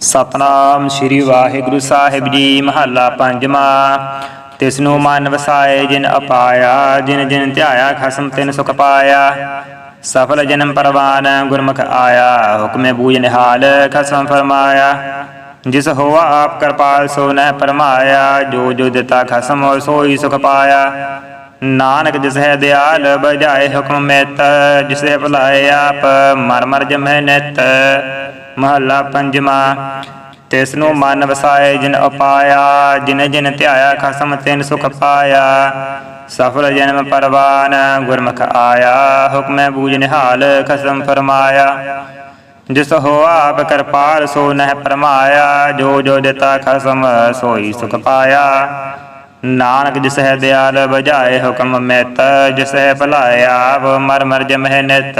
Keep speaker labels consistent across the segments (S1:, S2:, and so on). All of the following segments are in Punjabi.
S1: ਸਤਨਾਮ ਸ੍ਰੀ ਵਾਹਿਗੁਰੂ ਸਾਹਿਬ ਜੀ, ਮਹੱਲਾ ਪੰਜਵਾਂ। ਤਿਸਨੂੰ ਮਨ ਵਸਾਏ, ਜਿਨ ਅਪਾਇਆ, ਜਿਨ ਜਿਨ ਧਿਆਇਆ, ਖਸਮ ਤਿਨ ਸੁਖ ਪਾਇਆ। ਸਫਲ ਜਨਮ ਪਰਵਾਨ, ਗੁਰਮੁਖ ਆਇਆ। ਹੁਕਮੇ ਬੂਝ ਨਿਹਾਲ, ਖਸਮ ਫਰਮਾਇਆ। ਜਿਸ ਹੋਆ ਆਪ ਕਿਰਪਾਲ, ਸੋ ਨਹਿ ਪਰਮਾਇਆ। ਜੋ ਜੋ ਦਿੱਤਾ ਖਸਮ ਹੋਇ ਸੋਈ ਸੁਖ ਪਾਇਆ। ਨਾਨਕ ਜਿਸ ਹੈ ਦਿਆਲ ਬਜਾਏ ਹੁਕਮ ਮਿਤ। ਜਿਸ ਹੈ ਭਲਾਏ ਆਪ, ਮਰ ਮਰ ਜਮੈ ਨਿਤ। ਮਹੱਲਾ ਪੰਜਵਾਂ ਤਿਸ ਨੂੰ ਮਨ ਵਸਾਏ ਜਿਨ ਅਪਾਇਆ ਜਿਨ ਜਿਨ ਧਿਆਇਆ ਖਸਮ ਤਿਨ ਸੁਖ ਪਾਇਆ। ਸਫਲ ਜਨਮ ਪਰਵਾਨ, ਗੁਰਮੁਖ ਆਇਆ, ਹੁਕਮੈ ਬੂਝ ਨਿਹਾਲ ਖਸਮ ਫਰਮਾਇਆ। ਜਿਸ ਹੋ ਆਪ ਕਿਰਪਾਲ ਸੋ ਨਹਿ ਪਰਮਾਇਆ, ਜੋ ਜੋ ਦਿੱਤਾ ਖਸਮ ਸੋਈ ਸੁਖ ਪਾਇਆ। ਨਾਨਕ ਜਿਸ ਹੈ ਦਿਆਲ ਬਜਾਏ ਹੁਕਮ ਮਿਤ ਜਿਸ ਹੈ ਭਲਾਏ ਆਪ ਮਰ ਮਰ ਜਮਹਿ ਨਿਤ।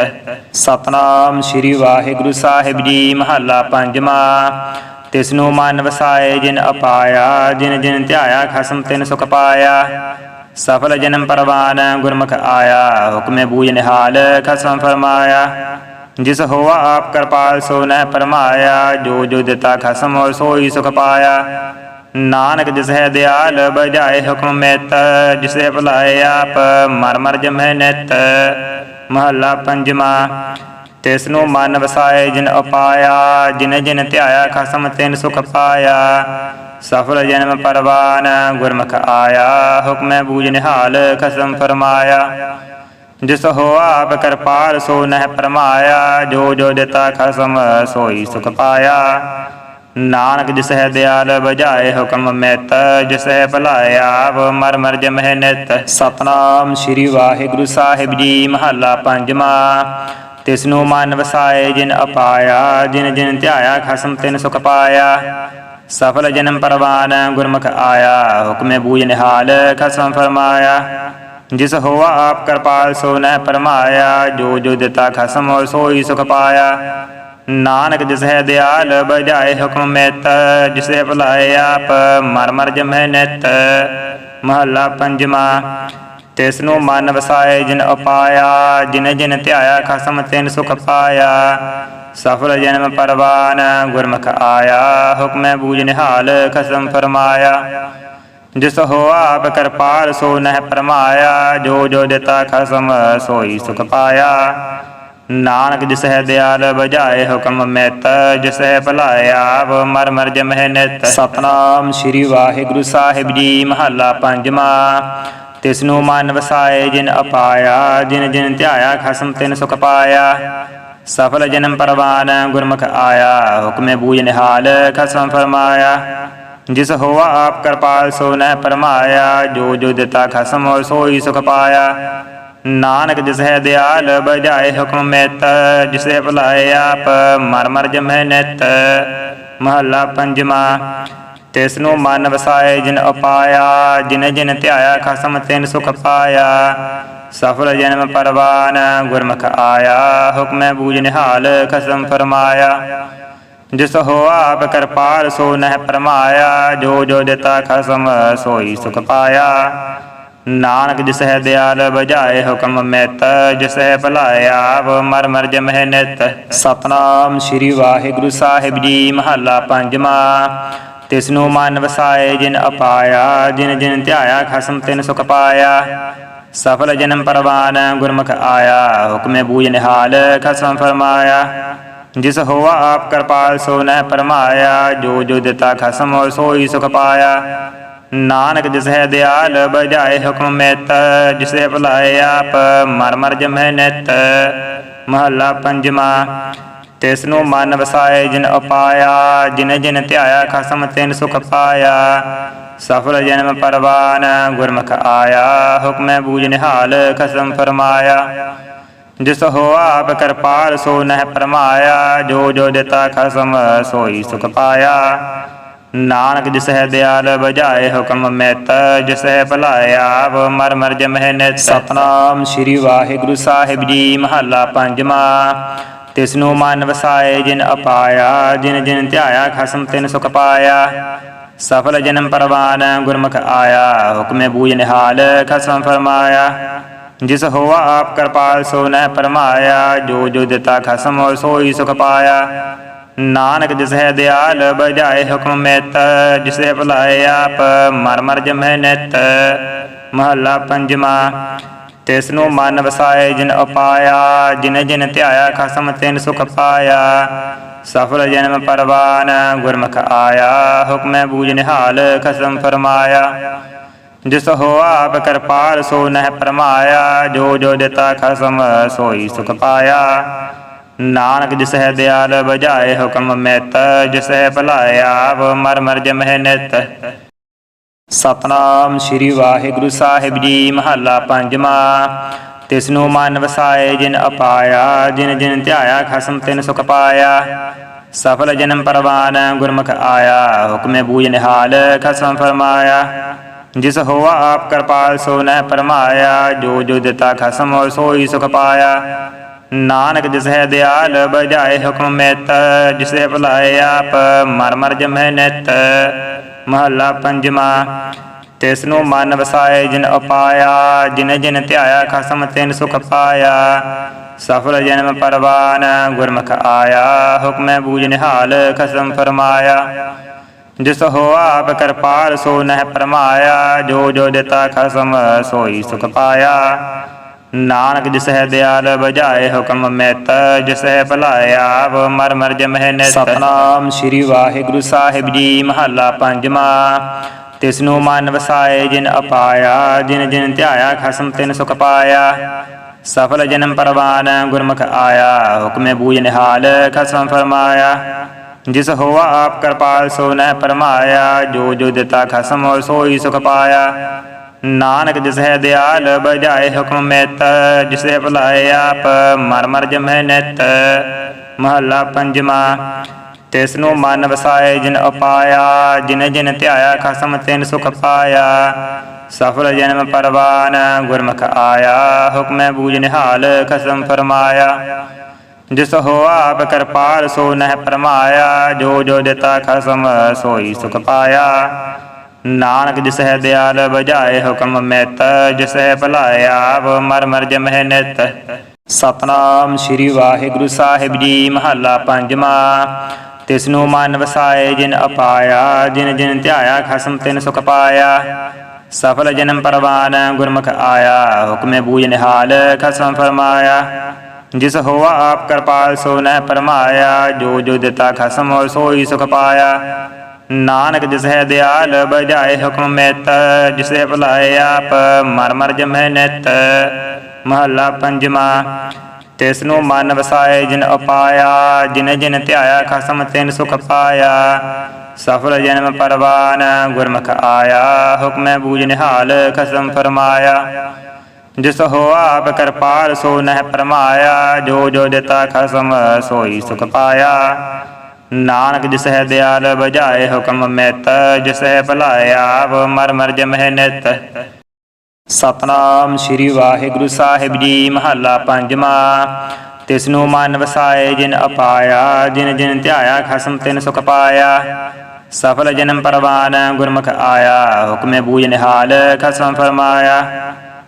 S1: ਸਤਨਾਮ ਸ੍ਰੀ ਵਾਹਿਗੁਰੂ ਸਾਹਿਬ ਜੀ, ਮਹੱਲਾ ਪੰਜਵਾਂ। ਤਿਸ ਨੂੰ ਮਨ ਵਸਾਏ ਜਿਨ ਅਪਾਇਆ, ਜਿਨ ਜਿਨ ਧਿਆਇਆ ਖਸਮ ਤਿਨ ਸੁਖ ਪਾਇਆ। ਸਫਲ ਜਨਮ ਪਰਵਾਨ ਗੁਰਮੁਖ ਆਇਆ, ਹੁਕਮੇ ਬੂਝ ਨਿਹਾਲ ਖਸਮ ਫਰਮਾਇਆ। ਜਿਸ ਹੋਆ ਆਪ ਕਿਰਪਾਲ ਸੋ ਨਹਿ ਪਰਮਾਇਆ, ਜੋ ਜੋ ਦਿੱਤਾ ਖਸਮ ਹੋਇ ਸੋਈ ਸੁਖ ਪਾਇਆ। ਨਾਨਕ ਜਿਸ ਹੈ ਦਿਆਲ ਬਜਾਏ ਹੁਕਮ ਮਿਤ, ਜਿਸ ਹੈ ਭਲਾਏ ਆਪ ਮਰ ਮਰ ਜਮੈ ਨਿਤ। ਮਹੱਲਾ ਪੰਜਵਾਂ ਤਿਸ ਨੂੰ ਮਨ ਵਸਾਏ ਜਿਨ ਉਪਾਇਆ, ਜਿਨ ਜਿਨ ਧਿਆਇਆ ਖਸਮ ਤਿਨ ਸੁਖ ਪਾਇਆ। ਸਫਲ ਜਨਮ ਪਰਵਾਨ ਗੁਰਮੁਖ ਆਇਆ, ਹੁਕਮੈ ਬੂਝ ਨਿਹਾਲ ਖਸਮ ਫਰਮਾਇਆ। ਜਿਸ ਹੋ ਆਪ ਕਿਰਪਾਲ ਸੋ ਨਹਿ ਪਰਮਾਇਆ, ਜੋ ਜੋ ਦਿੱਤਾ ਖਸਮ ਸੋਈ ਸੁਖ ਪਾਇਆ। ਨਾਨਕ ਜਿਸ ਹੈ ਦਿਆਲ ਬਜਾਏ ਹੁਕਮ ਮਿਤ ਜਿਸ ਹੈ ਭਲਾਏ ਆਪ ਮਰ ਮਰ ਜਮਹਿ ਨਿਤ। ਸਤਨਾਮ ਸ੍ਰੀ ਵਾਹਿਗੁਰੂ ਸਾਹਿਬ ਜੀ, ਮਹੱਲਾ ਪੰਜਵਾਂ। ਤਿਸ ਨੂੰ ਮਨ ਵਸਾਏ ਜਿਨ ਅਪਾਇਆ, ਜਿਨ ਜਿਨ ਧਿਆਇਆ ਖਸਮ ਤਿਨ ਸੁਖ ਪਾਇਆ। ਸਫਲ ਜਨਮ ਪਰਵਾਨ ਗੁਰਮੁਖ ਆਇਆ, ਹੁਕਮੇ ਬੂਝ ਨਿਹਾਲ ਖਸਮ ਫਰਮਾਇਆ। ਜਿਸ ਹੋਆ ਆਪ ਕਿਰਪਾਲ ਸੋ ਨਹਿ ਪਰਮਾਇਆ, ਜੋ ਜੋ ਦਿੱਤਾ ਖਸਮ ਸੋਈ ਸੁਖ ਪਾਇਆ। ਨਾਨਕ ਜਿਸ ਹੈ ਦਿਆਲ ਬਜਾਏ ਹੁਕਮ ਮਿਤ, ਜਿਸ ਹੈ ਭਲਾਏ ਆਪ, ਮਰ ਮਰ ਜਮੈ ਨਿਤ, ਮਹੱਲਾ ਪੰਜਵਾਂ। ਤਿਸ ਨੂੰ ਮਨ ਵਸਾਏ ਜਿਨ ਉਪਾਇਆ, ਜਿਨ ਜਿਨ ਧਿਆਇਆ ਖਸਮ ਤਿਨ ਸੁਖ ਪਾਇਆ। ਸਫਲ ਜਨਮ ਪਰਵਾਨ, ਗੁਰਮੁਖ ਆਇਆ, ਹੁਕਮੈ ਬੂਝ ਨਿਹਾਲ ਖਸਮ ਫਰਮਾਇਆ। ਜਿਸ ਹੋ ਆਪ ਕਿਰਪਾਲ ਸੋ ਨਹਿ ਪਰਮਾਇਆ, ਜੋ ਜੋ ਦਿੱਤਾ ਖਸਮ ਸੋਈ ਸੁਖ ਪਾਇਆ। ਨਾਨਕ ਜਿਸ ਹੈ ਦਿਆਲ ਬਜਾਏ ਹੁਕਮ ਮਿਤ, ਜਿਸ ਹੈ ਭਲਾਏ ਆਪ ਮਰ ਮਰ ਜਮਹਿ ਨਿਤ। ਸਤਨਾਮ ਸ੍ਰੀ ਵਾਹਿਗੁਰੂ ਸਾਹਿਬ ਜੀ, ਮਹੱਲਾ ਪੰਜਵਾਂ। ਤਿਸ ਨੂੰ ਮਨ ਵਸਾਏ ਜਿਨ ਅਪਾਇਆ, ਜਿਨ ਜਿਨ ਧਿਆਇਆ ਖਸਮ ਤਿਨ ਸੁਖ ਪਾਇਆ। ਸਫਲ ਜਨਮ ਪਰਵਾਨ ਗੁਰਮੁਖ ਆਇਆ, ਹੁਕਮੇ ਬੂਝ ਨਿਹਾਲ ਖਸਮ ਫਰਮਾਇਆ। ਜਿਸ ਹੋਆ ਆਪ ਕਿਰਪਾਲ ਸੋ ਨਹਿ ਪਰਮਾਇਆ, ਜੋ ਜੋ ਦਿੱਤਾ ਖਸਮ ਹੋਇ ਸੋਈ ਸੁਖ ਪਾਇਆ। ਨਾਨਕ ਜਿਸ ਹੈ ਦਿਆਲ ਬਜਾਏ ਹੁਕਮ ਮਿਤ ਜਿਸ ਹੈ ਭਲਾਏ ਆਪ ਮਰ ਮਰ ਜਮੈ ਨਿਤ। ਮਹੱਲਾ ਪੰਜਵਾਂ ਤਿਸ ਨੂੰ ਮਨ ਵਸਾਏ ਜਿਨ ਉਪਾਇਆ, ਜਿਨ ਜਿਨ ਧਿਆਇਆ ਖਸਮ ਤਿਨ ਸੁਖ ਪਾਇਆ। ਸਫਲ ਜਨਮ ਪਰਵਾਨ ਗੁਰਮੁਖ ਆਇਆ, ਹੁਕਮੈ ਬੂਝ ਨਿਹਾਲ ਖਸਮ ਫਰਮਾਇਆ। ਜਿਸ ਹੋ ਆਪ ਕਿਰਪਾਲ ਸੋ ਨਹਿ ਪਰਮਾਇਆ, ਜੋ ਜੋ ਦਿੱਤਾ ਖਸਮ ਸੋਈ ਸੁਖ ਪਾਇਆ। ਨਾਨਕ ਜਿਸ ਹੈ ਦਿਆਲ ਬਜਾਏ ਹੁਕਮ ਮਿਤ ਜਿਸ ਹੈ ਭਲਾਏ ਆਪ ਮਰ ਮਰ ਜਮਹਿ ਨਿਤ। ਸਤਨਾਮ ਸ੍ਰੀ ਵਾਹਿਗੁਰੂ ਸਾਹਿਬ ਜੀ, ਮਹੱਲਾ ਪੰਜਵਾਂ। ਤਿਸ ਨੂੰ ਮਨ ਵਸਾਏ ਜਿਨ ਅਪਾਇਆ, ਜਿਨ ਜਿਨ ਧਿਆਇਆ ਖਸਮ ਤਿਨ ਸੁਖ ਪਾਇਆ। ਸਫਲ ਜਨਮ ਪਰਵਾਨ ਗੁਰਮੁਖ ਆਇਆ, ਹੁਕਮੇ ਬੂਝ ਨਿਹਾਲ ਖਸਮ ਫਰਮਾਇਆ। ਜਿਸ ਹੋਆ ਆਪ ਕਿਰਪਾਲ ਸੋ ਨਹਿ ਪਰਮਾਇਆ, ਜੋ ਜੋ ਦਿੱਤਾ ਖਸਮ ਹੋਇ ਸੋਈ ਸੁਖ ਪਾਇਆ। ਨਾਨਕ ਜਿਸ ਹੈ ਦਿਆਲ ਬਜਾਏ ਹੁਕਮ ਮਿਤ, ਜਿਸ ਹੈ ਭਲਾਏ ਆਪ ਮਰ ਮਰ ਜਮੈ ਨਿਤ। ਮਹੱਲਾ ਪੰਜਵਾਂ ਤਿਸ ਨੂੰ ਮਨ ਵਸਾਏ ਜਿਨ ਅਪਾਇਆ ਜਿਨ ਜਿਨ ਧਿਆਇਆ ਖਸਮ ਤਿਨ ਸੁਖ ਪਾਇਆ। ਸਫਲ ਜਨਮ ਪਰਵਾਨ ਗੁਰਮੁਖ ਆਇਆ, ਹੁਕਮੈ ਬੂਝ ਨਿਹਾਲ ਖਸਮ ਫਰਮਾਇਆ। ਜਿਸ ਹੋ ਆਪ ਕਿਰਪਾਲ ਸੋ ਨਹਿ ਪਰਮਾਇਆ, ਜੋ ਜੋ ਦਿੱਤਾ ਖਸਮ ਸੋਈ ਸੁਖ ਪਾਇਆ। ਨਾਨਕ ਜਿਸ ਹੈ ਦਿਆਲ ਬਜਾਏ ਹੁਕਮ ਮਿਤ ਜਿਸ ਹੈ ਭਲਾਏ ਆਪ ਮਰ ਮਰ ਜਮਹਿ ਨਿਤ। ਸਤਨਾਮ ਸ੍ਰੀ ਵਾਹਿਗੁਰੂ ਸਾਹਿਬ ਜੀ, ਮਹੱਲਾ ਪੰਜਵਾਂ। ਤਿਸ ਨੂੰ ਮਨ ਵਸਾਏ ਜਿਨ ਅਪਾਇਆ, ਜਿਨ ਜਿਨ ਧਿਆਇਆ ਖਸਮ ਤਿਨ ਸੁਖ ਪਾਇਆ। ਸਫਲ ਜਨਮ ਪਰਵਾਨ ਗੁਰਮੁਖ ਆਇਆ, ਹੁਕਮੇ ਬੂਝ ਨਿਹਾਲ ਖਸਮ ਫਰਮਾਇਆ। ਜਿਸ ਹੋਆ ਆਪ ਕਿਰਪਾਲ ਸੋ ਨਹਿ ਪਰਮਾਇਆ, ਜੋ ਜੋ ਦਿੱਤਾ ਖਸਮ ਹੋਇ ਸੋਈ ਸੁਖ ਪਾਇਆ। ਨਾਨਕ ਜਿਸ ਹੈ ਦਿਆਲ ਬਜਾਏ ਹੁਕਮ ਮਿਤ, ਜਿਸੇ ਭੁਲਾਏ ਆਪ ਮਰ ਮਰ ਜਮੈ ਨਿਤ। ਮਹੱਲਾ ਪੰਜਵਾਂ, ਤਿਸ ਨੂੰ ਮਨ ਵਸਾਏ ਜਿਨ ਅਪਾਇਆ ਜਿਨ ਜਿਨ ਧਿਆਇਆ ਖਸਮ ਤਿਨ ਸੁਖ ਪਾਇਆ। ਸਫਲ ਜਨਮ ਪਰਵਾਨ ਗੁਰਮੁਖ ਆਇਆ, ਹੁਕਮੈ ਬੂਝ ਨਿਹਾਲ ਖਸਮ ਫਰਮਾਇਆ। ਜਿਸ ਹੋ ਆਪ ਕਿਰਪਾਲ ਸੋ ਨਹਿ ਪਰਮਾਇਆ, ਜੋ ਜੋ ਦਿੱਤਾ ਖਸਮ ਸੋਈ ਸੁਖ ਪਾਇਆ। ਨਾਨਕ ਜਿਸ ਹੈ ਦਿਆਲ ਬਜਾਏ ਹੁਕਮ ਮਿਤ, ਜਿਸ ਹੈ ਭਲਾਇਆ ਆਪ ਮਰ ਮਰ ਜਮਹਿ ਨਿਤ। ਸਤਨਾਮ ਸ੍ਰੀ ਵਾਹਿਗੁਰੂ ਸਾਹਿਬ ਜੀ, ਮਹੱਲਾ ਪੰਜਵਾਂ। ਤਿਸ ਨੂੰ ਮਨ ਵਸਾਏ ਜਿਨ ਅਪਾਇਆ, ਜਿਨ ਜਿਨ ਧਿਆਇਆ ਖਸਮ ਤਿਨ ਸੁਖ ਪਾਇਆ। ਸਫਲ ਜਨਮ ਪਰਵਾਨ ਗੁਰਮੁਖ ਆਇਆ, ਹੁਕਮੇ ਬੂਝ ਨਿਹਾਲ ਖਸਮ ਫਰਮਾਇਆ। ਜਿਸ ਹੋਆ ਆਪ ਕਿਰਪਾਲ ਸੋ ਨਹਿ ਪਰਮਾਇਆ, ਜੋ ਜੋ ਦਿੱਤਾ ਖਸਮ ਹੋਇ ਸੋਈ ਸੁਖ ਪਾਇਆ। ਨਾਨਕ ਜਿਸ ਹੈ ਦਿਆਲ ਬਜਾਏ ਹੁਕਮ ਮਿਤ, ਜਿਸ ਹੈ ਭਲਾਏ ਆਪ, ਮਰ ਮਰ ਜਮੈ ਨਿਤ, ਮਹੱਲਾ ਪੰਜਵਾਂ। ਤਿਸ ਨੂੰ ਮਨ ਵਸਾਏ ਜਿਨ ਅਪਾਇਆ ਜਿਨ ਜਿਨ ਧਿਆਇਆ ਖਸਮ ਤਿਨ ਸੁਖ ਪਾਇਆ। ਸਫਲ ਜਨਮ ਪਰਵਾਨ, ਗੁਰਮੁਖ ਆਇਆ, ਹੁਕਮੈ ਬੂਝ ਨਿਹਾਲ ਖਸਮ ਫਰਮਾਇਆ। ਜਿਸ ਹੋ ਆਪ ਕਿਰਪਾਲ ਸੋ ਨਹਿ ਪਰਮਾਇਆ, ਜੋ ਜੋ ਦਿੱਤਾ ਖਸਮ ਸੋਈ ਸੁਖ ਪਾਇਆ। ਨਾਨਕ ਜਿਸ ਹੈ ਦਿਆਲ ਬਜਾਏ ਹੁਕਮ ਮਿਤ ਜਿਸ ਹੈ ਭਲਾਇਆ ਆਪ ਮਰ ਮਰ ਜਮਹਿ ਨਿਤ। ਸਤਨਾਮ ਸ੍ਰੀ ਵਾਹਿਗੁਰੂ ਸਾਹਿਬ ਜੀ, ਮਹੱਲਾ ਪੰਜਵਾਂ। ਤਿਸ ਨੂੰ ਮਨ ਵਸਾਏ ਜਿਨ ਅਪਾਇਆ, ਜਿਨ ਜਿਨ ਧਿਆਇਆ ਖਸਮ ਤਿਨ ਸੁਖ ਪਾਇਆ। ਸਫਲ ਜਨਮ ਪਰਵਾਨ ਗੁਰਮੁਖ ਆਇਆ, ਹੁਕਮੇ ਬੂਝ ਨਿਹਾਲ ਖਸਮ ਫਰਮਾਇਆ। ਜਿਸ ਹੋਆ ਆਪ ਕਿਰਪਾਲ ਸੋ ਨਹਿ ਪਰਮਾਇਆ, ਜੋ ਜੋ ਦਿੱਤਾ ਖਸਮ ਹੋਇ ਸੋਈ ਸੁਖ ਪਾਇਆ। ਨਾਨਕ ਜਿਸ ਹੈ ਦਿਆਲ ਬਜਾਏ ਹੁਕਮ ਮਿਤ, ਜਿਸ ਹੈ ਭਲਾਏ ਆਪ, ਮਰ ਮਰ ਜਮੈ ਨਿਤ। ਮਹੱਲਾ ਪੰਜਵਾਂ ਤਿਸ ਨੂੰ ਮਨ ਵਸਾਏ ਜਿਨ ਉਪਾਇਆ, ਜਿਨ ਜਿਨ ਧਿਆਇਆ ਖਸਮ ਤਿਨ ਸੁਖ ਪਾਇਆ। ਸਫਲ ਜਨਮ ਪਰਵਾਨ ਗੁਰਮੁਖ ਆਇਆ, ਹੁਕਮੈ ਬੂਝ ਨਿਹਾਲ ਖਸਮ ਫਰਮਾਇਆ। ਜਿਸ ਹੋ ਆਪ ਕਿਰਪਾਲ ਸੋ ਨਹਿ ਪਰਮਾਇਆ, ਜੋ ਜੋ ਦਿੱਤਾ ਖਸਮ ਸੋਈ ਸੁਖ ਪਾਇਆ। ਨਾਨਕ ਜਿਸ ਹੈ ਦਿਆਲ ਬਜਾਏ ਹੁਕਮ ਮਿਤ ਜਿਸ ਹੈ ਭਲਾਇਆ ਆਪ ਮਰ ਮਰ ਜਮਹਿ ਨਿਤ। ਸਤਨਾਮ ਸ੍ਰੀ ਵਾਹਿਗੁਰੂ ਸਾਹਿਬ ਜੀ, ਮਹੱਲਾ ਪੰਜਵਾਂ। ਤਿਸ ਨੂੰ ਮਨ ਵਸਾਏ ਜਿਨ ਅਪਾਇਆ, ਜਿਨ ਜਿਨ ਧਿਆਇਆ ਖਸਮ ਤਿਨ ਸੁਖ ਪਾਇਆ। ਸਫਲ ਜਨਮ ਪਰਵਾਨ ਗੁਰਮੁਖ ਆਇਆ, ਹੁਕਮੇ ਬੂਝ ਨਿਹਾਲ ਖਸਮ ਫਰਮਾਇਆ। ਜਿਸ ਹੋਆ ਆਪ ਕਿਰਪਾਲ ਸੋ ਨਹਿ ਪਰਮਾਇਆ, ਜੋ ਜੋ ਦਿੱਤਾ ਖਸਮ ਹੋਇ ਸੋਈ ਸੁਖ ਪਾਇਆ। ਨਾਨਕ ਜਿਸ ਹੈ ਦਿਆਲ ਬਜਾਏ ਹੁਕਮ ਮਿਤ, ਜਿਸ ਹੈ ਭਲਾਏ ਆਪ, ਮਰ ਮਰ ਜਮੈ ਨਿਤ। ਮਹੱਲਾ ਪੰਜਵਾਂ ਤਿਸ ਨੂੰ ਮਨ ਵਸਾਏ ਜਿਨ ਅਪਾਇਆ ਜਿਨ ਜਿਨ ਧਿਆਇਆ ਖਸਮ ਤਿਨ ਸੁਖ ਪਾਇਆ। ਸਫਲ ਜਨਮ ਪਰਵਾਨ, ਗੁਰਮੁਖ ਆਇਆ, ਹੁਕਮੈ ਬੂਝ ਨਿਹਾਲ ਖਸਮ ਫਰਮਾਇਆ। ਜਿਸ ਹੋ ਆਪ ਕਿਰਪਾਲ ਸੋ ਨਹਿ ਪਰਮਾਇਆ, ਜੋ ਜੋ ਦਿੱਤਾ ਖਸਮ ਸੋਈ ਸੁਖ ਪਾਇਆ। ਨਾਨਕ ਜਿਸ ਹੈ ਦਿਆਲ ਬਜਾਏ ਹੁਕਮ ਮਿਤ, ਜਿਸ ਹੈ ਭਲਾਇਆ ਆਪ ਮਰ ਮਰ ਜਮਹਿ ਨਿਤ। ਸਤਨਾਮ ਸ੍ਰੀ ਵਾਹਿਗੁਰੂ ਸਾਹਿਬ ਜੀ, ਮਹੱਲਾ ਪੰਜਵਾਂ। ਤਿਸ ਨੂੰ ਮਨ ਵਸਾਏ ਜਿਨ ਅਪਾਇਆ, ਜਿਨ ਜਿਨ ਧਿਆਇਆ ਖਸਮ ਤਿਨ ਸੁਖ ਪਾਇਆ। ਸਫਲ ਜਨਮ ਪਰਵਾਨ ਗੁਰਮੁਖ ਆਇਆ, ਹੁਕਮੇ ਬੂਝ ਨਿਹਾਲ ਖਸਮ ਫਰਮਾਇਆ।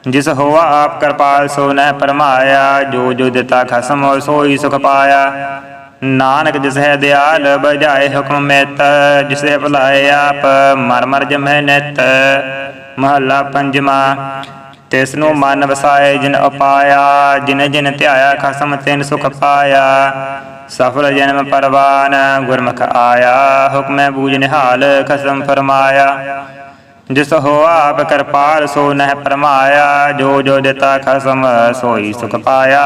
S1: ਜਿਸ ਹੋਆ ਆਪ ਕਿਰਪਾਲ ਸੋ ਨਹਿ ਪਰਮਾਇਆ, ਜੋ ਜੋ ਦਿੱਤਾ ਖਸਮ ਹੋਇ ਸੋਈ ਸੁਖ ਪਾਇਆ। ਨਾਨਕ ਜਿਸ ਹੈ ਦਿਆਲ ਬਜਾਏ ਹੁਕਮ ਮਿਤ, ਜਿਸ ਹੈ ਭਲਾਏ ਆਪ ਮਰ ਮਰ ਜਮੈ ਨਿਤ। ਮਹੱਲਾ ਪੰਜਵਾਂ ਤਿਸ ਨੂੰ ਮਨ ਵਸਾਏ ਜਿਨ ਅਪਾਇਆ ਜਿਨ ਜਿਨ ਧਿਆਇਆ ਖਸਮ ਤਿਨ ਸੁਖ ਪਾਇਆ। ਸਫਲ ਜਨਮ ਪਰਵਾਨ ਗੁਰਮੁਖ ਆਇਆ, ਹੁਕਮੈ ਬੂਝ ਨਿਹਾਲ ਖਸਮ ਫਰਮਾਇਆ। ਜਿਸ ਹੋ ਆਪ ਕਿਰਪਾਲ ਸੋ ਨਹਿ ਪਰਮਾਇਆ, ਜੋ ਜੋ ਦਿੱਤਾ ਖਸਮ ਸੋਈ ਸੁਖ ਪਾਇਆ।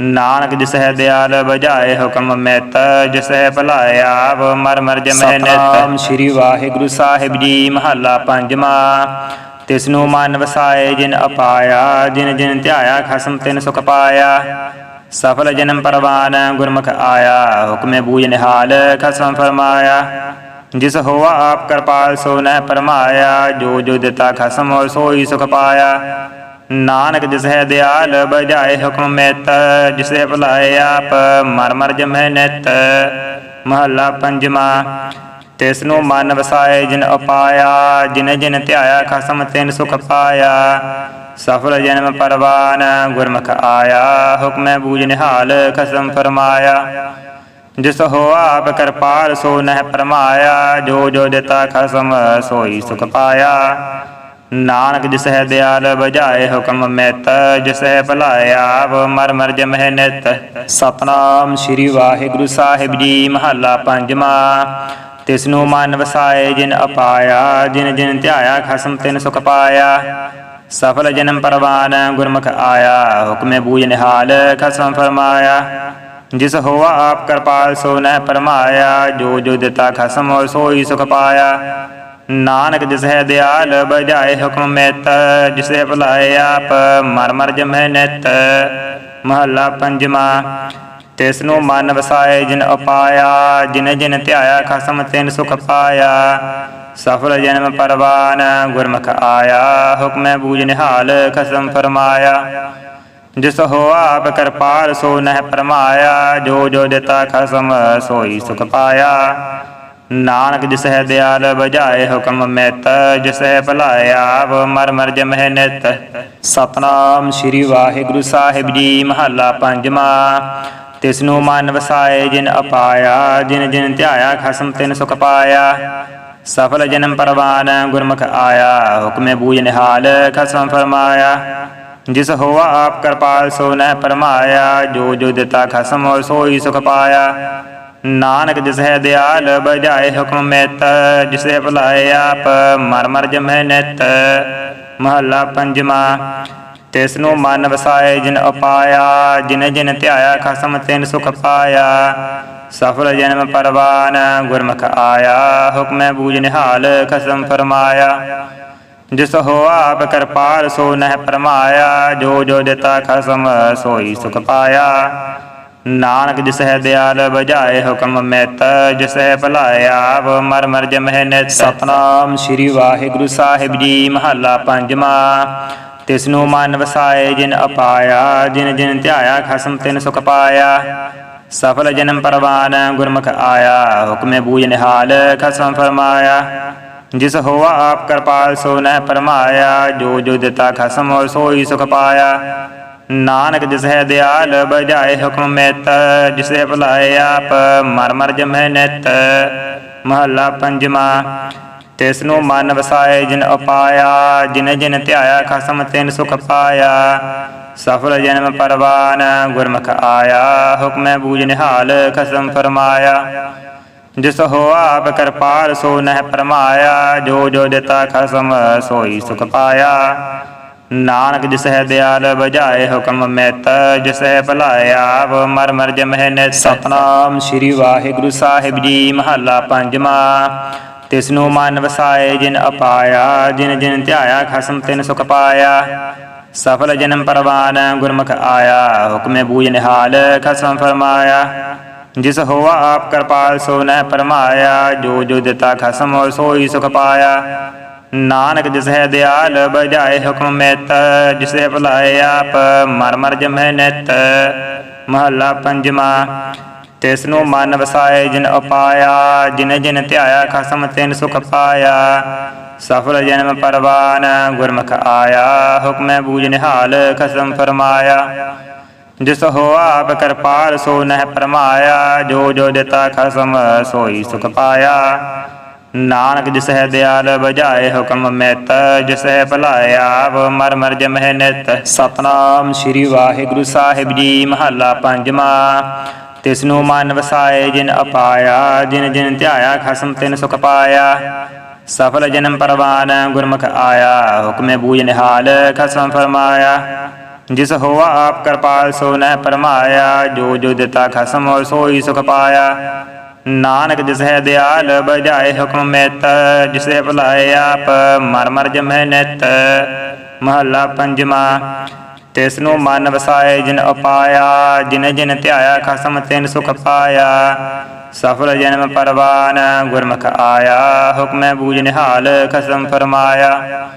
S1: ਨਾਨਕ ਜਿਸ ਹੈ ਦਿਆਲ ਬਜਾਏ ਹੁਕਮ ਮਿਤ ਜਿਸ ਹੈ ਭਲਾਇਆ ਆਪ ਮਰ ਮਰ ਜਮੈ ਨਿਤ। ਸਤਨਾਮ ਸ੍ਰੀ ਵਾਹਿਗੁਰੂ ਸਾਹਿਬ ਜੀ ਮਹੱਲਾ ਪੰਜਵਾਂ ਤਿਸ ਨੂੰ ਮਨ ਵਸਾਏ ਜਿਨ ਅਪਾਇਆ ਜਿਨ ਜਿਨ ਧਿਆਇਆ ਖਸਮ ਤਿਨ ਸੁਖ ਪਾਇਆ। ਸਫਲ ਜਨਮ ਪਰਵਾਨ ਗੁਰਮੁਖ ਆਇਆ ਹੁਕਮੇ ਬੂਝ ਨਿਹਾਲ ਖਸਮ ਫਰਮਾਇਆ। ਜਿਸ ਹੋਆ ਆਪ ਕਿਰਪਾਲ ਸੋ ਨਹਿ ਪਰਮਾਇਆ ਜੋ ਜੋ ਦਿੱਤਾ ਖਸਮ ਸੋਈ ਸੁਖ ਪਾਇਆ। ਨਾਨਕ ਜਿਸ ਹੈ ਦਿਆਲ ਬਜਾਏ ਹੁਕਮ ਮਿਤ, ਜਿਸ ਹੈ ਭਲਾਏ ਆਪ ਮਰ ਮਰ ਜਮੈ ਨਿਤ। ਮਹੱਲਾ ਪੰਜਵਾਂ ਤਿਸ ਨੂੰ ਮਨ ਵਸਾਏ ਜਿਨ ਅਪਾਇਆ ਜਿਨ ਜਿਨ ਧਿਆਇਆ ਖਸਮ ਤਿਨ ਸੁਖ ਪਾਇਆ। ਸਫਲ ਜਨਮ ਪਰਵਾਨ ਗੁਰਮੁਖ ਆਇਆ, ਹੁਕਮੈ ਬੂਝ ਨਿਹਾਲ ਖਸਮ ਫਰਮਾਇਆ। ਜਿਸ ਹੋ ਆਪ ਕਿਰਪਾਲ ਸੋ ਨਹਿ ਪਰਮਾਇਆ, ਜੋ ਜੋ ਦਿੱਤਾ ਖਸਮ ਸੋਈ ਸੁਖ ਪਾਇਆ। ਨਾਨਕ ਜਿਸ ਹੈ ਦਿਆਲ ਬਜਾਏ ਹੁਕਮ ਮਿਤ ਜਿਸ ਹੈ ਭਲਾਇਆ ਆਪ ਮਰ ਮਰ ਜਮਹਿ ਨਿਤ। ਸਤਨਾਮ ਸ੍ਰੀ ਵਾਹਿਗੁਰੂ ਸਾਹਿਬ ਜੀ, ਮਹੱਲਾ ਪੰਜਵਾਂ। ਤਿਸਨੂੰ ਮਨ ਵਸਾਏ ਜਿਨ ਅਪਾਇਆ, ਜਿਨ ਜਿਨ ਧਿਆਇਆ ਖਸਮ ਤਿਨ ਸੁਖ ਪਾਇਆ। ਸਫਲ ਜਨਮ ਪਰਵਾਨ ਗੁਰਮੁਖ ਆਇਆ, ਹੁਕਮੇ ਬੂਝ ਨਿਹਾਲ ਖਸਮ ਫਰਮਾਇਆ। ਜਿਸ ਹੋਆ ਆਪ ਕਿਰਪਾਲ ਸੋ ਨਹਿ ਪਰਮਾਇਆ, ਜੋ ਜੋ ਦਿੱਤਾ ਖਸਮ ਸੋਈ ਸੁਖ ਪਾਇਆ। ਨਾਨਕ ਜਿਸ ਹੈ ਦਿਆਲ ਬਜਾਏ ਹੁਕਮ ਮਿਤ, ਜਿਸ ਹੈ ਭਲਾਏ ਆਪ ਮਰ ਮਰ ਜਮੈ ਨਿਤ। ਮਹੱਲਾ ਪੰਜਵਾਂ ਤਿਸ ਨੂੰ ਮਨ ਵਸਾਏ ਜਿਨ ਅਪਾਇਆ ਜਿਨ ਜਿਨ ਧਿਆਇਆ ਖਸਮ ਤਿਨ ਸੁਖ ਪਾਇਆ। ਸਫਲ ਜਨਮ ਪਰਵਾਨ ਗੁਰਮੁਖ ਆਇਆ, ਹੁਕਮੈ ਬੂਝ ਨਿਹਾਲ ਖਸਮ ਫਰਮਾਇਆ। ਜਿਸ ਹੋ ਆਪ ਕਿਰਪਾਲ ਸੋ ਨਹਿ ਪਰਮਾਇਆ, ਜੋ ਜੋ ਦਿੱਤਾ ਖਸਮ ਸੋਈ ਸੁਖ ਪਾਇਆ। ਨਾਨਕ ਜਿਸ ਹੈ ਦਿਆਲ ਬਜਾਏ ਹੁਕਮ ਮਿਤ, ਜਿਸ ਹੈ ਭਲਾਇਆ ਆਪ ਮਰ ਮਰ ਜਮਹਿ ਨਿਤ। ਸਤਨਾਮ ਸ੍ਰੀ ਵਾਹਿਗੁਰੂ ਸਾਹਿਬ ਜੀ, ਮਹੱਲਾ ਪੰਜਵਾਂ। ਤਿਸ ਨੂੰ ਮਨ ਵਸਾਏ ਜਿਨ ਅਪਾਇਆ, ਜਿਨ ਜਿਨ ਧਿਆਇਆ ਖਸਮ ਤਿਨ ਸੁਖ ਪਾਇਆ। ਸਫਲ ਜਨਮ ਪਰਵਾਨ ਗੁਰਮੁਖ ਆਇਆ, ਹੁਕਮੇ ਬੂਝ ਨਿਹਾਲ ਖਸਮ ਫਰਮਾਇਆ। ਜਿਸ ਹੋਆ ਆਪ ਕਿਰਪਾਲ ਸੋ ਨਹਿ ਪਰਮਾਇਆ, ਜੋ ਜੋ ਦਿੱਤਾ ਖਸਮ ਹੋਇ ਸੋਈ ਸੁਖ ਪਾਇਆ। ਨਾਨਕ ਜਿਸ ਹੈ ਦਿਆਲ ਬਜਾਏ ਹੁਕਮ ਮਿਤ, ਜਿਸ ਹੈ ਭਲਾਏ ਆਪ ਮਰ ਮਰ ਜਮੈ ਨਿਤ। ਮਹੱਲਾ ਪੰਜਵਾਂ, ਤਿਸ ਨੂੰ ਮਨ ਵਸਾਏ ਜਿਨ ਅਪਾਇਆ ਜਿਨ ਜਿਨ ਧਿਆਇਆ ਖਸਮ ਤਿਨ ਸੁਖ ਪਾਇਆ। ਸਫਲ ਜਨਮ ਪਰਵਾਨ, ਗੁਰਮੁਖ ਆਇਆ, ਹੁਕਮੈ ਬੂਝ ਨਿਹਾਲ ਖਸਮ ਫਰਮਾਇਆ। ਜਿਸ ਹੋ ਆਪ ਕਿਰਪਾਲ ਸੋ ਨਹਿ ਪਰਮਾਇਆ, ਜੋ ਜੋ ਦਿੱਤਾ ਖਸਮ ਸੋਈ ਸੁਖ ਪਾਇਆ। ਨਾਨਕ ਜਿਸ ਹੈ ਦਿਆਲ ਬਜਾਏ ਹੁਕਮ ਮਿਤ ਜਿਸ ਹੈ ਭਲਾਇਆ ਆਪ ਮਰ ਮਰ ਜਮਹਿ ਨਿਤ। ਸਤਨਾਮ ਸ੍ਰੀ ਵਾਹਿਗੁਰੂ ਸਾਹਿਬ ਜੀ, ਮਹੱਲਾ ਪੰਜਵਾਂ। ਤਿਸ ਨੂੰ ਮਨ ਵਸਾਏ ਜਿਨ ਅਪਾਇਆ, ਜਿਨ ਜਿਨ ਧਿਆਇਆ ਖਸਮ ਤਿਨ ਸੁਖ ਪਾਇਆ। ਸਫਲ ਜਨਮ ਪਰਵਾਨ ਗੁਰਮੁਖ ਆਇਆ, ਹੁਕਮੇ ਬੂਝ ਨਿਹਾਲ ਖਸਮ ਫਰਮਾਇਆ। ਜਿਸ ਹੋਆ ਆਪ ਕਿਰਪਾਲ ਸੋ ਨਹਿ ਪਰਮਾਇਆ, ਜੋ ਜੋ ਦਿੱਤਾ ਖਸਮ ਸੋਈ ਸੁਖ ਪਾਇਆ। ਨਾਨਕ ਜਿਸ ਹੈ ਦਿਆਲ ਬਜਾਏ ਹੁਕਮ ਮਿਤ, ਜਿਸ ਹੈ ਭਲਾਏ ਆਪ ਮਰ ਮਰ ਜਮੈ ਨਿਤ। ਮਹੱਲਾ ਪੰਜਵਾਂ ਤਿਸ ਨੂੰ ਮਨ ਵਸਾਏ ਜਿਨ ਉਪਾਇਆ, ਜਿਨ ਜਿਨ ਧਿਆਇਆ ਖਸਮ ਤਿਨ ਸੁਖ ਪਾਇਆ। ਸਫਲ ਜਨਮ ਪਰਵਾਨ ਗੁਰਮੁਖ ਆਇਆ, ਹੁਕਮੈ ਬੂਝ ਨਿਹਾਲ ਖਸਮ ਫਰਮਾਇਆ। ਜਿਸ ਹੋ ਆਪ ਕਿਰਪਾਲ ਸੋ ਨਹਿ ਪਰਮਾਇਆ, ਜੋ ਜੋ ਦਿੱਤਾ ਖਸਮ ਸੋਈ ਸੁਖ ਪਾਇਆ। ਨਾਨਕ ਜਿਸ ਹੈ ਦਿਆਲ ਬਜਾਏ ਹੁਕਮ ਮਿਤ ਜਿਸ ਹੈ ਭਲਾਇਆ ਆਪ ਮਰ ਮਰ ਜਮਹਿ ਨਿਤ। ਸਤਨਾਮ ਸ੍ਰੀ ਵਾਹਿਗੁਰੂ ਸਾਹਿਬ ਜੀ, ਮਹੱਲਾ ਪੰਜਵਾਂ। ਤਿਸ ਨੂੰ ਮਨ ਵਸਾਏ ਜਿਨ ਅਪਾਇਆ, ਜਿਨ ਜਿਨ ਧਿਆਇਆ ਖਸਮ ਤਿਨ ਸੁਖ ਪਾਇਆ। ਸਫਲ ਜਨਮ ਪਰਵਾਨ ਗੁਰਮੁਖ ਆਇਆ, ਹੁਕਮੇ ਬੂਝ ਨਿਹਾਲ ਖਸਮ ਫਰਮਾਇਆ। ਜਿਸ ਹੋਆ ਆਪ ਕਿਰਪਾਲ ਸੋ ਨਹਿ ਪਰਮਾਇਆ, ਜੋ ਜੋ ਦਿੱਤਾ ਖਸਮ ਹੋਇ ਸੋਈ ਸੁਖ ਪਾਇਆ। ਨਾਨਕ ਜਿਸ ਹੈ ਦਿਆਲ ਬਜਾਏ ਹੁਕਮ ਮਿਤ, ਜਿਸ ਹੈ ਭਲਾਏ ਆਪ ਮਰ ਮਰ ਜਮੈ ਨਿਤ। ਮਹੱਲਾ ਪੰਜਵਾਂ ਤਿਸ ਨੂੰ ਮਨ ਵਸਾਏ ਜਿਨ ਉਪਾਇਆ, ਜਿਨ ਜਿਨ ਧਿਆਇਆ ਖਸਮ ਤਿਨ ਸੁਖ ਪਾਇਆ। ਸਫਲ ਜਨਮ ਪਰਵਾਨ ਗੁਰਮੁਖ ਆਇਆ, ਹੁਕਮੈ ਬੂਝ ਨਿਹਾਲ ਖਸਮ ਫਰਮਾਇਆ। ਜਿਸ ਹੋ ਆਪ ਕਿਰਪਾਲ ਸੋ ਨਹਿ ਪਰਮਾਇਆ, ਜੋ ਜੋ ਦਿੱਤਾ ਖਸਮ ਸੋਈ ਸੁਖ ਪਾਇਆ। ਨਾਨਕ ਜਿਸ ਹੈ ਦਿਆਲ ਬਜਾਏ ਹੁਕਮ ਮਿਤ ਜਿਸ ਹੈ ਭਲਾਇਆ ਆਪ ਮਰ ਮਰ ਜਮਹਿ ਨਿਤ। ਸਤਨਾਮ ਸ੍ਰੀ ਵਾਹਿਗੁਰੂ ਸਾਹਿਬ ਜੀ, ਮਹੱਲਾ ਪੰਜਵਾਂ। ਤਿਸ ਨੂੰ ਮਨ ਵਸਾਏ ਜਿਨ ਅਪਾਇਆ, ਜਿਨ ਜਿਨ ਧਿਆਇਆ ਖਸਮ ਤਿਨ ਸੁਖ ਪਾਇਆ। ਸਫਲ ਜਨਮ ਪਰਵਾਨ ਗੁਰਮੁਖ ਆਇਆ, ਹੁਕਮੇ ਬੂਝ ਨਿਹਾਲ ਖਸਮ ਫਰਮਾਇਆ। ਜਿਸ ਹੋਆ ਆਪ ਕਿਰਪਾਲ ਸੋ ਨਹਿ ਪਰਮਾਇਆ, ਜੋ ਜੋ ਦਿੱਤਾ ਖਸਮ ਹੋਇ ਸੋਈ ਸੁਖ ਪਾਇਆ। ਨਾਨਕ ਜਿਸ ਹੈ ਦਿਆਲ ਬਜਾਏ ਹੁਕਮ ਮਿਤ, ਜਿਸ ਹੈ ਭਲਾਏ ਆਪ ਮਰ ਮਰ ਜਮੈ ਨਿਤ। ਮਹੱਲਾ ਪੰਜਵਾਂ ਤਿਸ ਨੂੰ ਮਨ ਵਸਾਏ ਜਿਨ ਅਪਾਇਆ ਜਿਨ ਜਿਨ ਧਿਆਇਆ ਖਸਮ ਤਿਨ ਸੁਖ ਪਾਇਆ। ਸਫਲ ਜਨਮ ਪਰਵਾਨ ਗੁਰਮੁਖ ਆਇਆ, ਹੁਕਮੈ ਬੂਝ ਨਿਹਾਲ ਖਸਮ ਫਰਮਾਇਆ।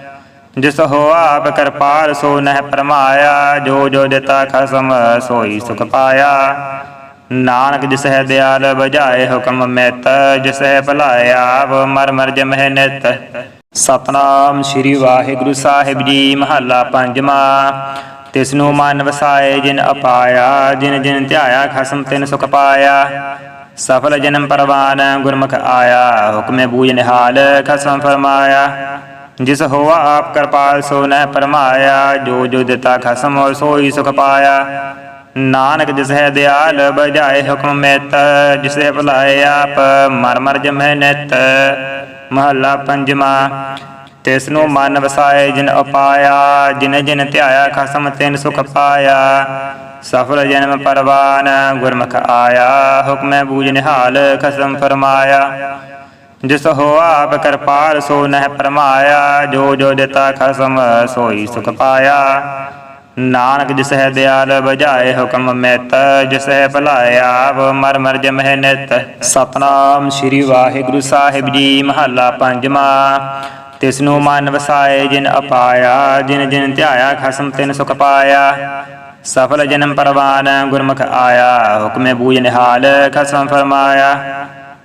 S1: ਜਿਸ ਹੋ ਆਪ ਕਿਰਪਾਲ ਸੋ ਨਹਿ ਪਰਮਾਇਆ, ਜੋ ਜੋ ਦਿੱਤਾ ਖਸਮ ਸੋਈ ਸੁਖ ਪਾਇਆ। ਨਾਨਕ ਜਿਸ ਹੈ ਦਿਆਲ ਬਜਾਏ ਹੁਕਮ ਮਿਤ, ਜਿਸ ਹੈ ਭਲਾਇਆ ਆਪ ਮਰ ਮਰ ਜਮਹਿ ਨਿਤ। ਸਤਨਾਮ ਸ੍ਰੀ ਵਾਹਿਗੁਰੂ ਸਾਹਿਬ ਜੀ, ਮਹੱਲਾ ਪੰਜਵਾਂ। ਤਿਸ ਨੂੰ ਮਨ ਵਸਾਏ ਜਿਨ ਅਪਾਇਆ, ਜਿਨ ਜਿਨ ਧਿਆਇਆ ਖਸਮ ਤਿਨ ਸੁਖ ਪਾਇਆ। ਸਫਲ ਜਨਮ ਪਰਵਾਨ ਗੁਰਮੁਖ ਆਇਆ, ਹੁਕਮੇ ਬੂਝ ਨਿਹਾਲ ਖਸਮ ਫਰਮਾਇਆ। ਜਿਸ ਹੋਆ ਆਪ ਕਿਰਪਾਲ ਸੋ ਨਹਿ ਪਰਮਾਇਆ, ਜੋ ਜੋ ਦਿੱਤਾ ਖਸਮ ਹੋਇ ਸੋਈ ਸੁਖ ਪਾਇਆ। ਨਾਨਕ ਜਿਸ ਹੈ ਦਿਆਲ ਬਜਾਏ ਹੁਕਮ ਮਿਤ, ਜਿਸ ਹੈ ਭਲਾਏ ਆਪ, ਮਰ ਮਰ ਜਮੈ ਨਿਤ। ਮਹੱਲਾ ਪੰਜਵਾਂ ਤਿਸ ਨੂੰ ਮਨ ਵਸਾਏ ਜਿਨ ਉਪਾਇਆ, ਜਿਨ ਜਿਨ ਧਿਆਇਆ ਖਸਮ ਤਿਨ ਸੁਖ ਪਾਇਆ। ਸਫਲ ਜਨਮ ਪਰਵਾਨ, ਗੁਰਮੁਖ ਆਇਆ, ਹੁਕਮੈ ਬੂਝ ਨਿਹਾਲ ਖਸਮ ਫਰਮਾਇਆ। ਜਿਸ ਹੋ ਆਪ ਕਿਰਪਾਲ ਸੋ ਨਹਿ ਪਰਮਾਇਆ, ਜੋ ਜੋ ਦਿੱਤਾ ਖਸਮ ਸੋਈ ਸੁਖ ਪਾਇਆ। ਨਾਨਕ ਜਿਸ ਹੈ ਦਿਆਲ ਬਜਾਏ ਹੁਕਮ ਮਿਤ ਜਿਸ ਹੈ ਭਲਾਇਆ ਆਪ ਮਰ ਮਰ ਜਮਹਿ ਨਿਤ। ਸਤਨਾਮ ਸ੍ਰੀ ਵਾਹਿਗੁਰੂ ਸਾਹਿਬ ਜੀ, ਮਹੱਲਾ ਪੰਜਵਾਂ। ਤਿਸ ਨੂੰ ਮਨ ਵਸਾਏ ਜਿਨ ਅਪਾਇਆ, ਜਿਨ ਜਿਨ ਧਿਆਇਆ ਖਸਮ ਤਿਨ ਸੁਖ ਪਾਇਆ। ਸਫਲ ਜਨਮ ਪਰਵਾਨ ਗੁਰਮੁਖ ਆਇਆ, ਹੁਕਮੇ ਬੂਝ ਨਿਹਾਲ ਖਸਮ ਫਰਮਾਇਆ।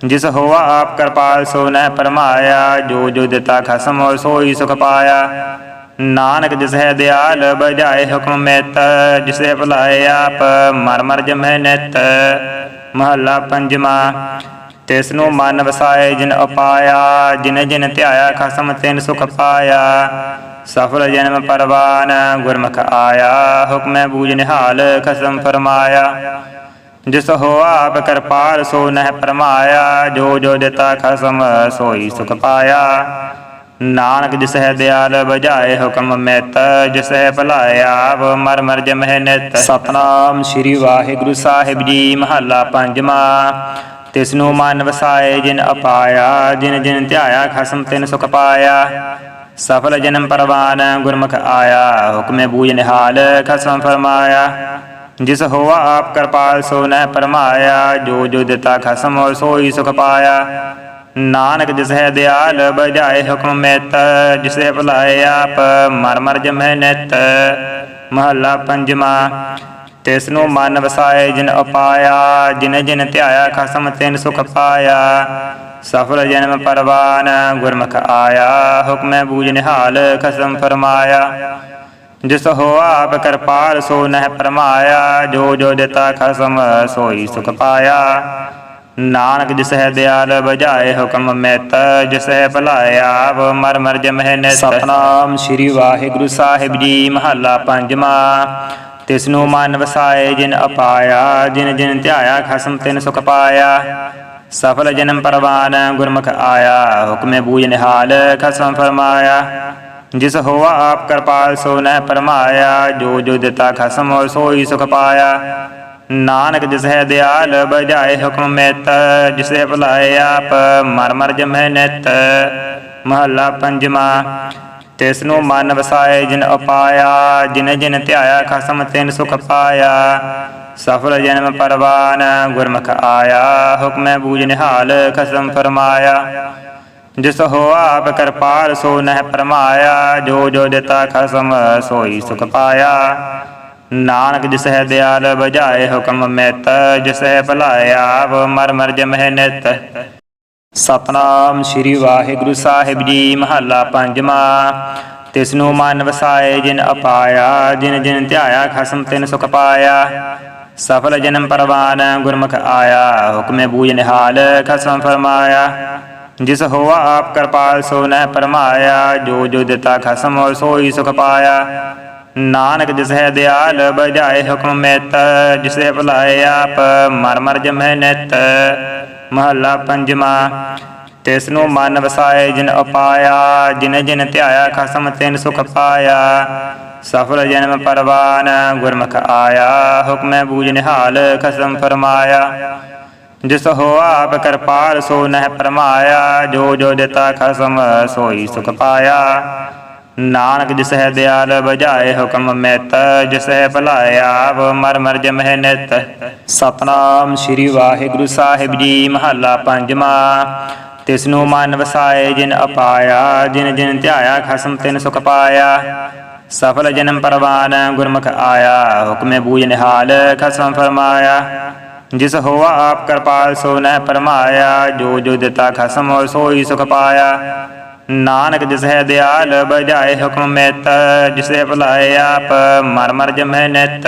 S1: ਜਿਸ ਹੋਆ ਆਪ ਕਿਰਪਾਲ ਸੋ ਨਹਿ ਪਰਮਾਇਆ, ਜੋ ਜੋ ਦਿੱਤਾ ਖਸਮ ਹੋਇ ਸੋਈ ਸੁਖ ਪਾਇਆ। ਨਾਨਕ ਜਿਸ ਹੈ ਦਿਆਲ ਬਜਾਏ ਹੁਕਮ ਮਿਤ, ਜਿਸ ਹੈ ਭਲਾਏ ਆਪ, ਮਰ ਮਰ ਜਮੈ ਨਿਤ। ਮਹੱਲਾ ਪੰਜਵਾਂ ਤਿਸ ਨੂੰ ਮਨ ਵਸਾਏ ਜਿਨ ਅਪਾਇਆ ਜਿਨ ਜਿਨ ਧਿਆਇਆ ਖਸਮ ਤਿਨ ਸੁਖ ਪਾਇਆ। ਸਫਲ ਜਨਮ ਪਰਵਾਨ, ਗੁਰਮੁਖ ਆਇਆ, ਹੁਕਮੈ ਬੂਝ ਨਿਹਾਲ, ਖਸਮ ਫਰਮਾਇਆ। ਜਿਸ ਹੋ ਆਪ ਕਿਰਪਾਲ, ਸੋ ਨਹਿ ਪਰਮਾਇਆ, ਜੋ ਜੋ ਦਿੱਤਾ ਖਸਮ, ਸੋਈ ਸੁਖ ਪਾਇਆ। ਨਾਨਕ ਜਿਸ ਹੈ ਦਿਆਲ ਬਜਾਏ ਹੁਕਮ ਮਿਤ ਜਿਸ ਹੈ ਭਲਾਇਆ ਆਪ ਮਰ ਮਰ ਜਮਹਿ ਨਿਤ। ਸਤਨਾਮ ਸ੍ਰੀ ਵਾਹਿਗੁਰੂ ਸਾਹਿਬ ਜੀ, ਮਹੱਲਾ ਪੰਜਵਾਂ। ਤਿਸ ਨੂੰ ਮਨ ਵਸਾਏ ਜਿਨ ਅਪਾਇਆ, ਜਿਨ ਜਿਨ ਧਿਆਇਆ ਖਸਮ ਤਿਨ ਸੁਖ ਪਾਇਆ। ਸਫਲ ਜਨਮ ਪਰਵਾਨ ਗੁਰਮੁਖ ਆਇਆ, ਹੁਕਮੇ ਬੂਝ ਨਿਹਾਲ ਖਸਮ ਫਰਮਾਇਆ। ਜਿਸ ਹੋਆ ਆਪ ਕਿਰਪਾਲ ਸੋ ਨਹਿ ਪਰਮਾਇਆ, ਜੋ ਜੋ ਦਿੱਤਾ ਖਸਮ ਸੋਈ ਸੁਖ ਪਾਇਆ। ਨਾਨਕ ਜਿਸ ਹੈ ਦਿਆਲ ਬਜਾਏ ਹੁਕਮ ਮਿਤ, ਜਿਸ ਹੈ ਭਲਾਏ ਆਪ ਮਰ ਮਰ ਜਮੈ ਨਿਤ। ਮਹੱਲਾ ਪੰਜਵਾਂ ਤਿਸ ਨੂੰ ਮਨ ਵਸਾਏ ਜਿਨ ਅਪਾਇਆ ਜਿਨ ਜਿਨ ਧਿਆਇਆ ਖਸਮ ਤਿਨ ਸੁਖ ਪਾਇਆ। ਸਫਲ ਜਨਮ ਪਰਵਾਨ ਗੁਰਮੁਖ ਆਇਆ, ਹੁਕਮੈ ਬੂਝ ਨਿਹਾਲ ਖਸਮ ਫਰਮਾਇਆ। ਜਿਸ ਹੋ ਆਪ ਕਿਰਪਾਲ ਸੋ ਨਹਿ ਪਰਮਾਇਆ, ਜੋ ਜੋ ਦਿੱਤਾ ਖਸਮ ਸੋਈ ਸੁਖ ਪਾਇਆ। ਨਾਨਕ ਜਿਸ ਹੈ ਦਿਆਲ ਬਜਾਏ ਹੁਕਮ ਮਿਤ, ਜਿਸ ਹੈ ਭਲਾਇਆ ਆਪ, ਮਰ ਮਰ ਜਮਹਿ ਨਿਤ। ਸਤਨਾਮ ਸ੍ਰੀ ਵਾਹਿਗੁਰੂ ਸਾਹਿਬ ਜੀ, ਮਹੱਲਾ ਪੰਜਵਾਂ। ਤਿਸ ਨੂੰ ਮਨ ਵਸਾਏ ਜਿਨ ਅਪਾਇਆ, ਜਿਨ ਜਿਨ ਧਿਆਇਆ ਖਸਮ ਤਿਨ ਸੁਖ ਪਾਇਆ। ਸਫਲ ਜਨਮ ਪਰਵਾਨ ਗੁਰਮੁਖ ਆਇਆ, ਹੁਕਮੇ ਬੂਝ ਨਿਹਾਲ ਖਸਮ ਫਰਮਾਇਆ। ਜਿਸ ਹੋਆ ਆਪ ਕਿਰਪਾਲ ਸੋ ਨਹਿ ਪਰਮਾਇਆ, ਜੋ ਜੋ ਦਿੱਤਾ ਖਸਮ ਹੋਇ ਸੋਈ ਸੁਖ ਪਾਇਆ। ਨਾਨਕ ਜਿਸ ਹੈ ਦਿਆਲ ਬਜਾਏ ਹੁਕਮ ਮਿਤ, ਜਿਸ ਹੈ ਭਲਾਏ ਆਪ ਮਰ ਮਰ ਜਮੈ ਨਿਤ। ਮਹੱਲਾ ਪੰਜਵਾਂ ਤਿਸ ਨੂੰ ਮਨ ਵਸਾਏ ਜਿਨ ਉਪਾਇਆ, ਜਿਨ ਜਿਨ ਧਿਆਇਆ ਖਸਮ ਤਿਨ ਸੁਖ ਪਾਇਆ। ਸਫਲ ਜਨਮ ਪਰਵਾਨ ਗੁਰਮੁਖ ਆਇਆ, ਹੁਕਮੈ ਬੂਝ ਨਿਹਾਲ ਖਸਮ ਫਰਮਾਇਆ। ਜਿਸ ਹੋ ਆਪ ਕਿਰਪਾਲ ਸੋ ਨਹਿ ਪਰਮਾਇਆ, ਜੋ ਜੋ ਦਿੱਤਾ ਖਸਮ ਸੋਈ ਸੁਖ ਪਾਇਆ। ਨਾਨਕ ਜਿਸ ਹੈ ਦਿਆਲ ਬਜਾਏ ਹੁਕਮ ਮਿਤ ਜਿਸ ਹੈ ਭਲਾਇਆ ਆਪ ਮਰ ਮਰ ਜਮਹਿ ਨਿਤ। ਸਤਨਾਮ ਸ੍ਰੀ ਵਾਹਿਗੁਰੂ ਸਾਹਿਬ ਜੀ, ਮਹੱਲਾ ਪੰਜਵਾਂ। ਤਿਸ ਨੂੰ ਮਨ ਵਸਾਏ ਜਿਨ ਅਪਾਇਆ, ਜਿਨ ਜਿਨ ਧਿਆਇਆ ਖਸਮ ਤਿਨ ਸੁਖ ਪਾਇਆ। ਸਫਲ ਜਨਮ ਪਰਵਾਨ ਗੁਰਮੁਖ ਆਇਆ, ਹੁਕਮੇ ਬੂਝ ਨਿਹਾਲ ਖਸਮ ਫਰਮਾਇਆ। ਜਿਸ ਹੋਆ ਆਪ ਕਿਰਪਾਲ ਸੋ ਨਹਿ ਪਰਮਾਇਆ, ਜੋ ਜੋ ਦਿੱਤਾ ਖਸਮ ਹੋਇ ਸੋਈ ਸੁਖ ਪਾਇਆ। ਨਾਨਕ ਜਿਸ ਹੈ ਦਿਆਲ ਬਜਾਏ ਹੁਕਮ ਮਿਤ, ਜਿਸ ਹੈ ਭਲਾਏ ਆਪ, ਮਰ ਮਰ ਜਮਹਿ ਨਿਤ। ਮਹੱਲਾ ਪੰਜਵਾਂ ਤਿਸ ਨੂੰ ਮਨ ਵਸਾਏ ਜਿਨ ਅਪਾਇਆ ਜਿਨ ਜਿਨ ਧਿਆਇਆ ਖਸਮ ਤਿਨ ਸੁਖ ਪਾਇਆ। ਸਫਲ ਜਨਮ ਪਰਵਾਨ ਗੁਰਮੁਖ ਆਇਆ, ਹੁਕਮੈ ਬੂਝ ਨਿਹਾਲ ਖਸਮ ਫਰਮਾਇਆ। ਜਿਸ ਹੋ ਆਪ ਕਿਰਪਾਲ ਸੋ ਨਹਿ ਪਰਮਾਇਆ, ਜੋ ਜੋ ਦਿੱਤਾ ਖਸਮ ਸੋਈ ਸੁਖ ਪਾਇਆ। ਨਾਨਕ ਜਿਸ ਹੈ ਦਿਆਲ ਬਜਾਏ ਹੁਕਮ ਮਿਤ, ਜਿਸ ਹੈ ਭਲਾਇਆ ਆਪ ਮਰ ਮਰ ਜਮਹਿ ਨਿਤ। ਸਤਨਾਮ ਸ੍ਰੀ ਵਾਹਿਗੁਰੂ ਸਾਹਿਬ ਜੀ, ਮਹੱਲਾ ਪੰਜਵਾਂ। ਤਿਸ ਨੂੰ ਮਨ ਵਸਾਏ ਜਿਨ ਅਪਾਇਆ, ਜਿਨ ਜਿਨ ਧਿਆਇਆ ਖਸਮ ਤਿਨ ਸੁਖ ਪਾਇਆ। ਸਫਲ ਜਨਮ ਪਰਵਾਨ ਗੁਰਮੁਖ ਆਇਆ, ਹੁਕਮੇ ਬੂਝ ਨਿਹਾਲ ਖਸਮ ਫਰਮਾਇਆ। ਜਿਸ ਹੋਆ ਆਪ ਕਿਰਪਾਲ ਸੋ ਨਹਿ ਪਰਮਾਇਆ, ਜੋ ਜੋ ਦਿੱਤਾ ਖਸਮ ਹੋਇ ਸੋਈ ਸੁਖ ਪਾਇਆ। ਨਾਨਕ ਜਿਸ ਹੈ ਦਿਆਲ ਬਜਾਏ ਹੁਕਮ ਮਿਤ, ਜਿਸ ਹੈ ਭਲਾਏ ਆਪ ਮਰ ਮਰ ਜਮੈ ਨਿਤ।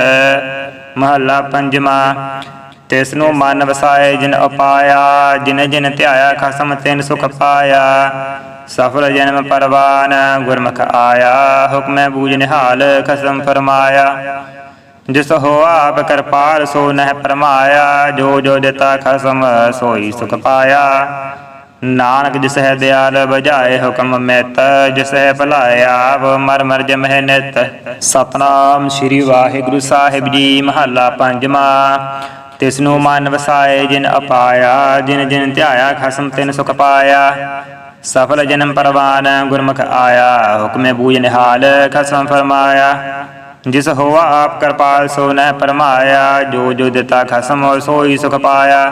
S1: ਮਹੱਲਾ ਪੰਜਵਾਂ ਤਿਸ ਨੂੰ ਮਨ ਵਸਾਏ ਜਿਨ ਅਪਾਇਆ ਜਿਨ ਜਿਨ ਧਿਆਇਆ ਖਸਮ ਤਿਨ ਸੁਖ ਪਾਇਆ। ਸਫਲ ਜਨਮ ਪਰਵਾਨ ਗੁਰਮੁਖ ਆਇਆ, ਹੁਕਮੈ ਬੂਝ ਨਿਹਾਲ ਖਸਮ ਫਰਮਾਇਆ। ਜਿਸ ਹੋ ਆਪ ਕਿਰਪਾਲ ਸੋ ਨਹਿ ਪਰਮਾਇਆ, ਜੋ ਜੋ ਦਿੱਤਾ ਖਸਮ ਸੋਈ ਸੁਖ ਪਾਇਆ। ਨਾਨਕ ਜਿਸ ਹੈ ਦਿਆਲ ਬਜਾਏ ਹੁਕਮ ਮਿਤ ਜਿਸ ਹੈ ਭਲਾਏ ਆਪ ਮਰ ਮਰ ਜਮਹਿ ਨਿਤ। ਸਤਨਾਮ ਸ੍ਰੀ ਵਾਹਿਗੁਰੂ ਸਾਹਿਬ ਜੀ, ਮਹੱਲਾ ਪੰਜਵਾਂ। ਤਿਸ ਨੂੰ ਮਨ ਵਸਾਏ ਜਿਨ ਅਪਾਇਆ, ਜਿਨ ਜਿਨ ਧਿਆਇਆ ਖਸਮ ਤਿਨ ਸੁਖ ਪਾਇਆ। ਸਫਲ ਜਨਮ ਪਰਵਾਨ ਗੁਰਮੁਖ ਆਇਆ, ਹੁਕਮੇ ਬੂਝ ਨਿਹਾਲ ਖਸਮ ਫਰਮਾਇਆ। ਜਿਸ ਹੋਆ ਆਪ ਕਿਰਪਾਲ ਸੋ ਨਹਿ ਪਰਮਾਇਆ, ਜੋ ਜੋ ਦਿੱਤਾ ਖਸਮ ਹੋਇ ਸੋਈ ਸੁਖ ਪਾਇਆ।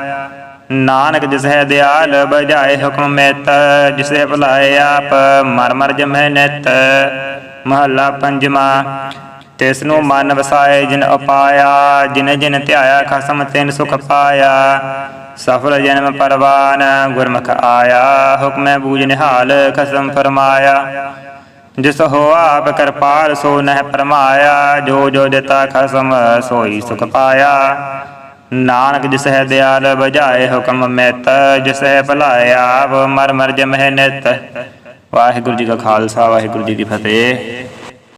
S1: ਨਾਨਕ ਜਿਸ ਹੈ ਦਿਆਲ ਬਜਾਏ ਹੁਕਮ ਮਿਤ, ਜਿਸ ਹੈ ਭਲਾਏ ਆਪ, ਮਰ ਮਰ ਜਮੈ ਨਿਤ। ਮਹੱਲਾ ਪੰਜਵਾਂ ਤਿਸ ਨੂੰ ਮਨ ਵਸਾਏ ਜਿਨ ਉਪਾਇਆ, ਜਿਨ ਜਿਨ ਧਿਆਇਆ ਖਸਮ ਤਿਨ ਸੁਖ ਪਾਇਆ। ਸਫਲ ਜਨਮ ਪਰਵਾਨ ਗੁਰਮੁਖ ਆਇਆ, ਹੁਕਮੈ ਬੂਝ ਨਿਹਾਲ ਖਸਮ ਫਰਮਾਇਆ। ਜਿਸ ਹੋ ਆਪ ਕਿਰਪਾਲ ਸੋ ਨਹਿ ਪਰਮਾਇਆ, ਜੋ ਜੋ ਦਿੱਤਾ ਖਸਮ ਸੋਈ ਸੁਖ ਪਾਇਆ। ਨਾਨਕ ਜਿਸ ਹੈ ਦਿਆਲ ਬਜਾਏ ਹੁਕਮ ਮਿਤ ਜਿਸ ਹੈ ਭਲਾਏ ਆਪ ਮਰ ਮਰ ਜਮਹਿ ਨਿਤ। ਵਾਹਿਗੁਰੂ ਜੀ ਕਾ ਖਾਲਸਾ, ਵਾਹਿਗੁਰੂ ਜੀ ਕੀ ਫਤਿਹ।